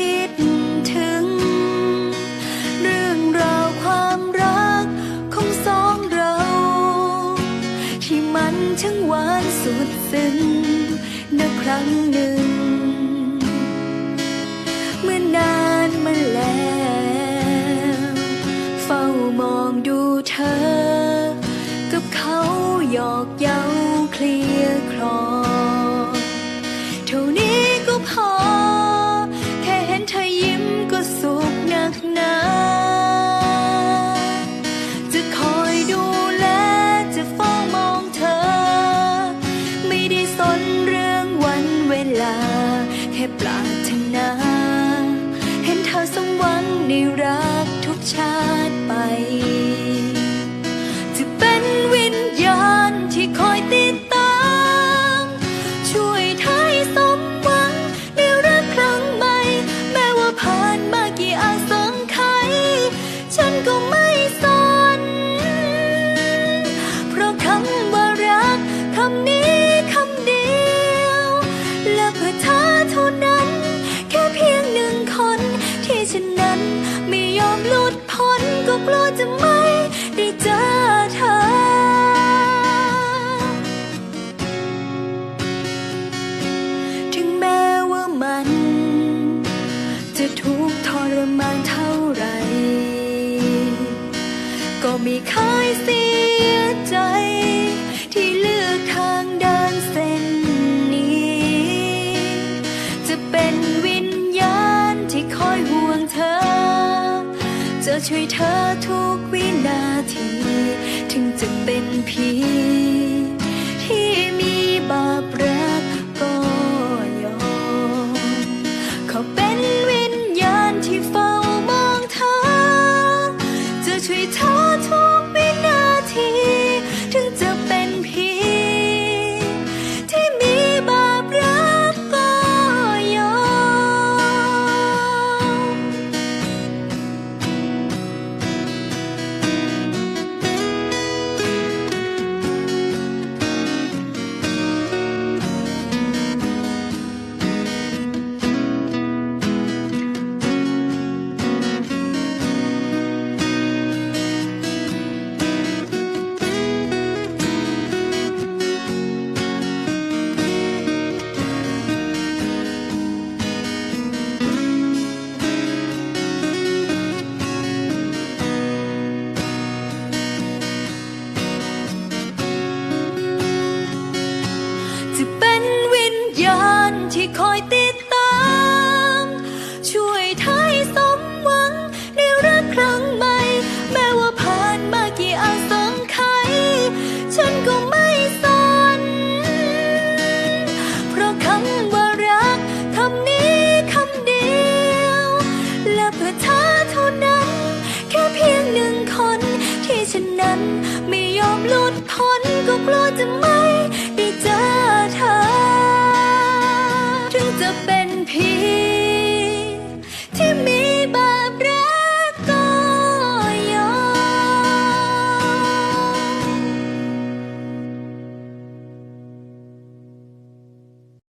คิดถึง เรื่องราวความรักของสองเรา ที่มันช่างหวานสุดซึ้งนครั้งหนึ่ง เมื่อนานมาแล้ว เฝ้ามองดูเธอ กับเขาหยอกเย้าเคลีย ค่ปรารถนา เห็นเธอสมหวังในรักทุกชา เท่านั้น แค่เพียงหนึ่งคน ที่ฉันนั้นไม่ยอมหลุดพ้นก็กลัวจะไม่ได้เจอเธอถึงแม้ว่ามัน จะทุกข์ทรมานเท่าไร ก็ไม่เคยเสียใจ ที่เลือกทางเดินเส้น ช่วยเธอทุกวินาที ถึงจะเป็นผีที่มีบาปรักก็ยอมขอเป็นวิญญาณที่เฝ้ามองเธอ จะช่วยเธอ ไม่ยอมหลุดพ้นก็กลัวจะไม่